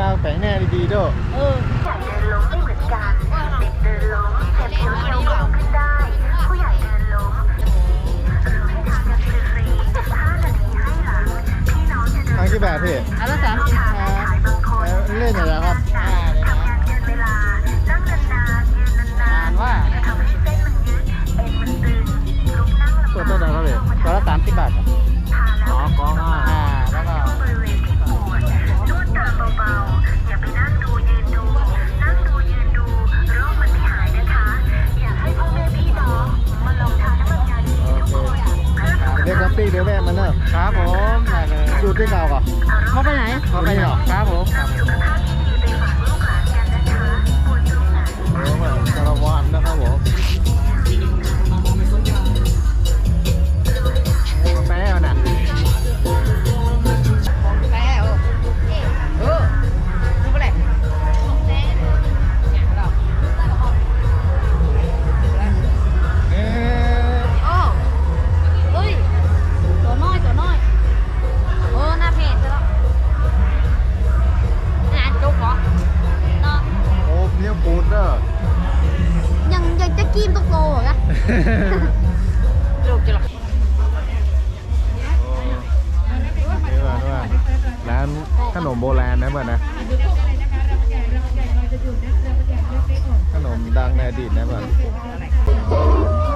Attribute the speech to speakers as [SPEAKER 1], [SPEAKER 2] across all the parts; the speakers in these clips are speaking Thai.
[SPEAKER 1] ดาวแปลงแน่ดีๆด้วย
[SPEAKER 2] เออ
[SPEAKER 3] อยากเดินล้มไม่เหมือนกันเด็กเดินล้มเจ็บเขียวเขียวก็ลุกขึ้นได้ ผู้ใหญ่เดินล้มหรือให้ทานกันฟรีๆห้านาทีให้หลังพี่น้องจะเดิน
[SPEAKER 1] ทางที่แบบพี่
[SPEAKER 2] อันละสามสิบ
[SPEAKER 3] ทาง
[SPEAKER 2] ครั
[SPEAKER 3] ให้
[SPEAKER 2] บ
[SPEAKER 3] ขายบางคน
[SPEAKER 1] เอ่อเล่นอย่างไรครับ
[SPEAKER 3] ทำงานเกินเวลานั่งนานๆยืนนานๆจะทำให้เส้นมันยืดเอ็นมันตึงลุกนั่งลำ
[SPEAKER 1] ตัว
[SPEAKER 3] บาก
[SPEAKER 1] เท่าไหร่ครับพี่ตัวละสามสิบบาทครับ
[SPEAKER 3] ด็กภา
[SPEAKER 1] กั
[SPEAKER 3] พ
[SPEAKER 1] บปีเดี๋ยวแม่มันเนอะครับผมได้เลยอยู่ที่เก่าก่อน
[SPEAKER 2] เขาไปไหน
[SPEAKER 1] เขาไปเหรอครับผมครับ
[SPEAKER 3] สุขภาพที่ดีไปฝากลูกหลานกันนะคะปวดตรงไหน
[SPEAKER 1] โอ้แบบสารวันนะครับผม
[SPEAKER 2] ยัง
[SPEAKER 1] ยั
[SPEAKER 2] งจะกินตุ๊กโตเหรอลูกจะหรอ
[SPEAKER 1] โอ้นี่ว่านี่ว่าร้านขนมโบราณนะเพื่อนนะขนมดังในอดีตนะเพื่อนที่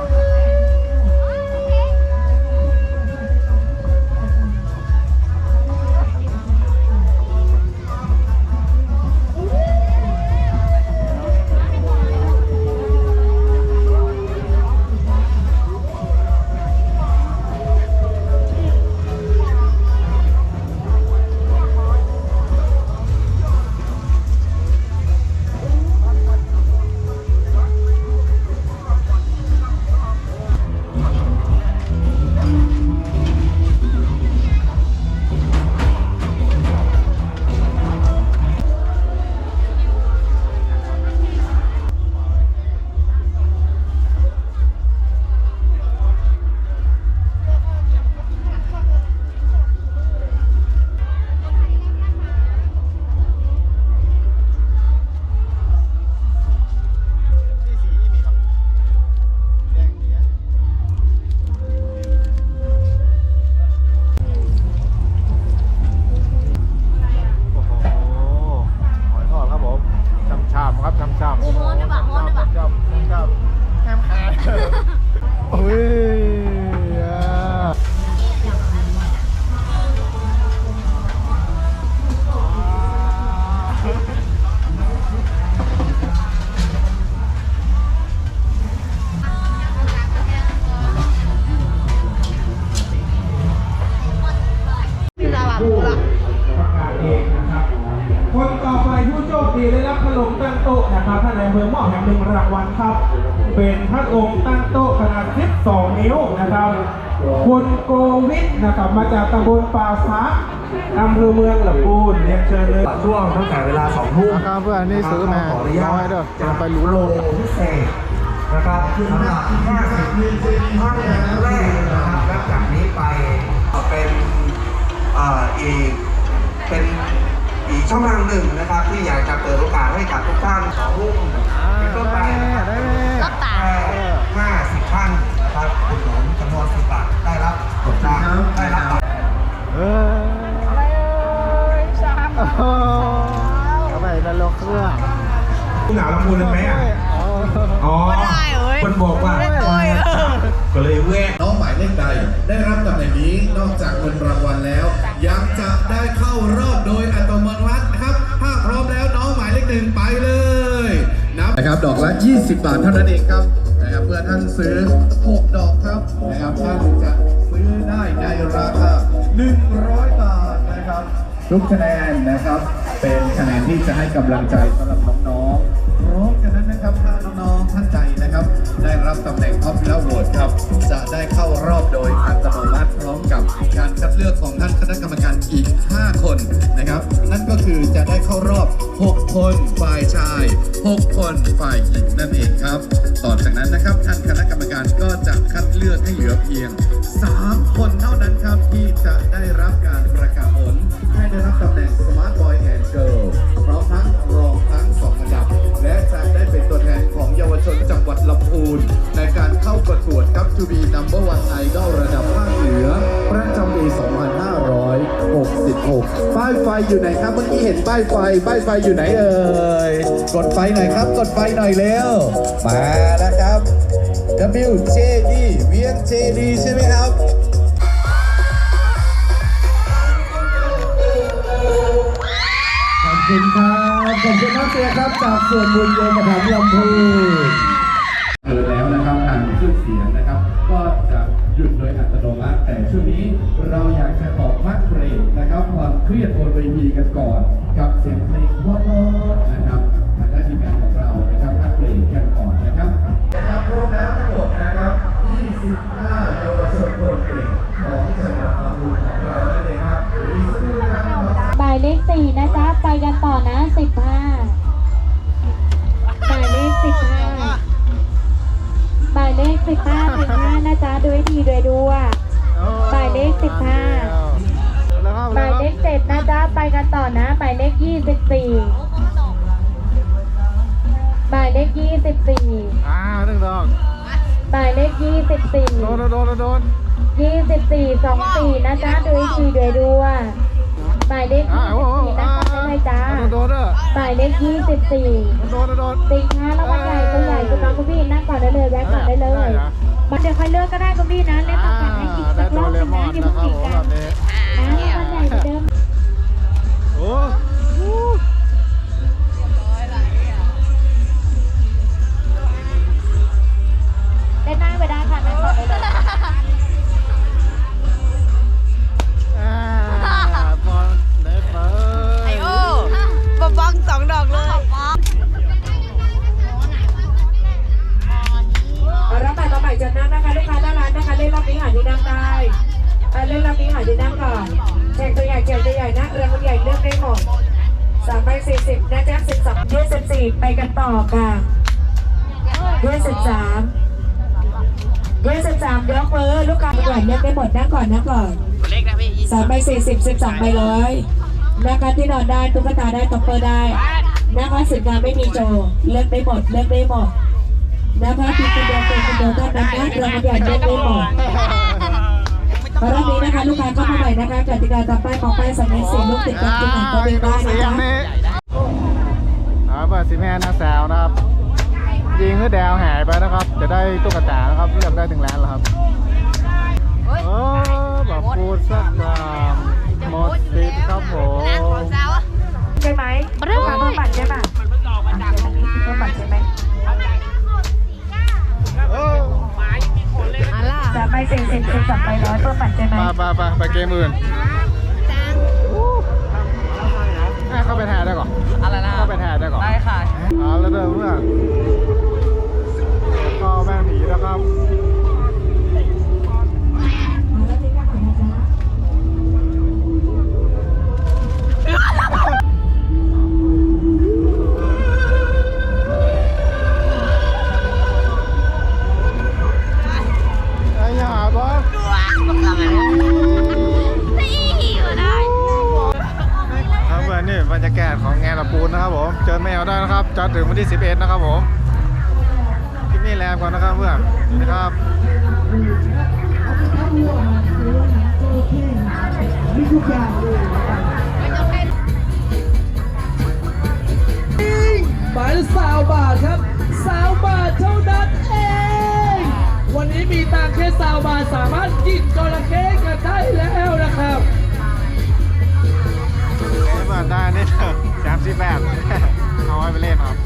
[SPEAKER 1] ำๆครับช่ำๆ
[SPEAKER 2] โอ้โหได้ปะโอ้โหได้ปะ
[SPEAKER 1] ช่ำๆช่ำๆแฮมขาด โอ้ย
[SPEAKER 4] หม้อแห่งหนึ่งรางวัลครับ เป็นพัดลมตั้งโต๊ะขนาด 12 นิ้วนะครับคุณโกวิทนะครับมาจากตำบลป่าซักอำเภอเมืองลำพูนเรียนเชิญเลยช่วงตั้งแต่เวลา2ทุ่ม
[SPEAKER 1] ราคาเพื่อนนี่ซื้อมา
[SPEAKER 4] ขออนุญา
[SPEAKER 1] น้อย
[SPEAKER 4] ต
[SPEAKER 1] เด้อ
[SPEAKER 4] จะ
[SPEAKER 1] จะไป
[SPEAKER 4] ไป
[SPEAKER 1] รู้
[SPEAKER 4] รู้
[SPEAKER 1] โล
[SPEAKER 4] โล
[SPEAKER 1] ก
[SPEAKER 4] พิเศษนะครับสำหรับ50ท่านแรกนะครับ และจากนี้ไปเป็นเอ่ออีกเป็นอีก ช่องทางหนึ่งนะครับ ที่อยากจะเปิดโอกาสให้กับทุกท่านสองทุ่มเป็นต้นไปรับ
[SPEAKER 1] ได้ไหม
[SPEAKER 2] รับตา
[SPEAKER 4] แค่ห้าสิบท่านนะครับคุณหลงจำนวนสิบบาทได้รับกดดันได้รับบัตร
[SPEAKER 1] เอออะไรเอ่ยสามเอาไปเป็นโลเครื่อง
[SPEAKER 4] คุณหนาวลำพูนเลยไหมอะ
[SPEAKER 1] อ๋อ
[SPEAKER 4] อ๋อคนบอกว่าก็เลยแวะ
[SPEAKER 5] น้องหมายเลขใด ได้รับตำแหน่งนี้นอกจากเงินรางวัลแล้ว ยังจะได้เข้ารอบโดยอัตโนมัตินะครับถ้าพร้อมแล้วน้องหมายเลขหนึ่งไปเลยนับนะครับดอกละ 20 บาทเท่านั้นเองครับนะครับเพื่อท่านซื้อ 6 ดอกครับนะครับท่านจะซื้อได้ในราคา 100 บาทนะครับ ทุกคะแนนนะครับ เป็นคะแนนที่จะให้กำลังใจสำหรับน้องๆ พร้อมกันนั้นนะครับถ้าน้องๆท่านใดนะครับ ได้รับตำแหน่ง Popular Vote ครับ จะได้เข้ารอบโดยอัตโนมัติพร้อมกับการคัดเลือกของท่านคณะกรรมการอีก 5 คนนะครับ นั่นก็คือจะได้เข้ารอบ 6 คนฝ่ายชาย 6 คนฝ่ายหญิงนั่นเองครับ ต่อจากนั้นนะครับท่านคณะกรรมการก็จะคัดเลือกให้เหลือเพียง 3 คนเท่านั้นครับที่จะได้รับการประกาศผลให้ได้รับตำแหน่ง Smart Boy and Girl อยู่ จังหวัดลำพูน ในการเข้าประกวดกับทูบีนัมเบอร์วันไอดอลระดับภาคเหนือ ประจำปี 2566 ป้ายไฟอยู่ไหนครับ เมื่อกี้เห็นป้ายไฟ ป้ายไฟอยู่ไหนเอ่ย กดไฟหน่อยครับ กดไฟหน่อยเร็ว มาแล้วครับ WJD เวียง JD ใช่ไหมครับขอบคุณครับ ขอบคุณนักเสียครับ จากส่วนบุญโยมประถมลำพูน เสียงนะครับ ก็จะหยุดโดยอัตโนมัติ แต่ช่วงนี้เราอยากจะออกมัดเบรกนะครับความเครียดบนเวทีกันก่อน กับเสียงเพลงเพราะๆนะครับ สิบ
[SPEAKER 6] ห้าสิบห้านะจ๊ะดูให้ดีด้วยด้วยหมายเลขสิบห้า
[SPEAKER 1] แล้วครับ
[SPEAKER 6] หมายเลขเจ็ดนะจ๊ะไปกันต่อนะหมายเลขยี่สิบสี่หมายเลขยี่สิบสี่
[SPEAKER 1] อ่าหนึ่งดอก
[SPEAKER 6] หมายเลขยี่สิบสี่
[SPEAKER 1] โดนโดนโดน
[SPEAKER 6] ยี่สิบสี่สองสี่นะจ๊ะดูให้ดีด้วยด้วย หมายเลข
[SPEAKER 1] อ่า
[SPEAKER 6] ยี่
[SPEAKER 1] โอ้
[SPEAKER 6] สิบ
[SPEAKER 1] โห
[SPEAKER 6] สี่นะ
[SPEAKER 1] อ่า
[SPEAKER 6] จ๊ะไม่ให้จ้า
[SPEAKER 1] โดนเด้อ
[SPEAKER 6] หมายเลขยี่สิบสี่
[SPEAKER 1] โดนโดน
[SPEAKER 6] สินค้ารางวัลใหญ่ตัวใหญ่คุณน้องคุณพี่นั่งก่อนได้เลยแวะก่อนได้เลยมันเดี๋ยวค่อยเลือกก็ได้คุณพี่นะเล่นต่อกันให้อีก
[SPEAKER 1] ได้
[SPEAKER 6] สัก
[SPEAKER 1] โด
[SPEAKER 6] รอบ
[SPEAKER 1] น
[SPEAKER 6] ห
[SPEAKER 1] เล
[SPEAKER 6] นึง
[SPEAKER 1] มอ
[SPEAKER 6] นะ
[SPEAKER 1] น
[SPEAKER 6] อย่า
[SPEAKER 1] นะ
[SPEAKER 6] เพิ่ง ยี่
[SPEAKER 2] สิ
[SPEAKER 7] บสี่ไปกันต่อค่ะยี่สิบสามยี่สิบสามยกมือลูกค้าก่อนเลือกได้หมดนั่งก่อนนั่งก่อนสามใบสี่สิบสิบสามใบร้อยนะคะที่นอนได้ตุ๊กตาได้ตบเปอร์ได้นะคะสินค้าไม่มีโจเลือกได้หมดเลือกได้หมดนะคะพี่คุณเดียวเป็นคุณเดียวเท่านั้นนะเราไม่อยากเล่นไม่หมดเพราะรอบนี้นะคะลูกค้าเข้ามาใหม่นะคะกติกาตามป้ายของป้ายสัญญาณสีลูกติดกันกินหนังตัวเองได้นะ
[SPEAKER 1] เสีย
[SPEAKER 7] คะ
[SPEAKER 1] งนี้อ่าเปิดสีแม่นะแซวนะครับ ยิงหรือแดวหายไปนะครับ จะได้ตุ๊กตานะครับเลือกได้ถึงล้านแล้วครับโอ้แบบพูดสักคำหมดสิทธิ์ครับผม
[SPEAKER 7] ใช่ไหมลูกค้าเพิ่มบัตรใช่ป่ะอะเดี๋ยวทางนี้เพิ่มบัตรใช่ไหม
[SPEAKER 1] โอ้
[SPEAKER 7] สามใบสี่สิบสิบสามใบร้อยเพิ่มบัตรใช่ไหม
[SPEAKER 1] ไปไปไปไปเกมอื่นให้เข้าไปแทนได้ก่อน
[SPEAKER 2] อะไรนะ ค่ะ
[SPEAKER 1] เอาแล้วเด้อเพื่อนก็แม่งผีนะครับ ละปูนนะครับผมเจอแมวได้นะครับจนถึงวันที่ 11 นะครับผมคลิปนี้แลมก่อนนะครับเพื่อนสวัสดีครับ
[SPEAKER 8] หมายละสาวบาทครับสาวบาทเท่านั้นเอง วันนี้มีตังค์แค่สาวบาทสามารถกินจระเข้กันได้แล้วนะครับ
[SPEAKER 1] เพื่อนได้นี่เถอะ สามสิบแปดเอาไว้ไปเล่นครับ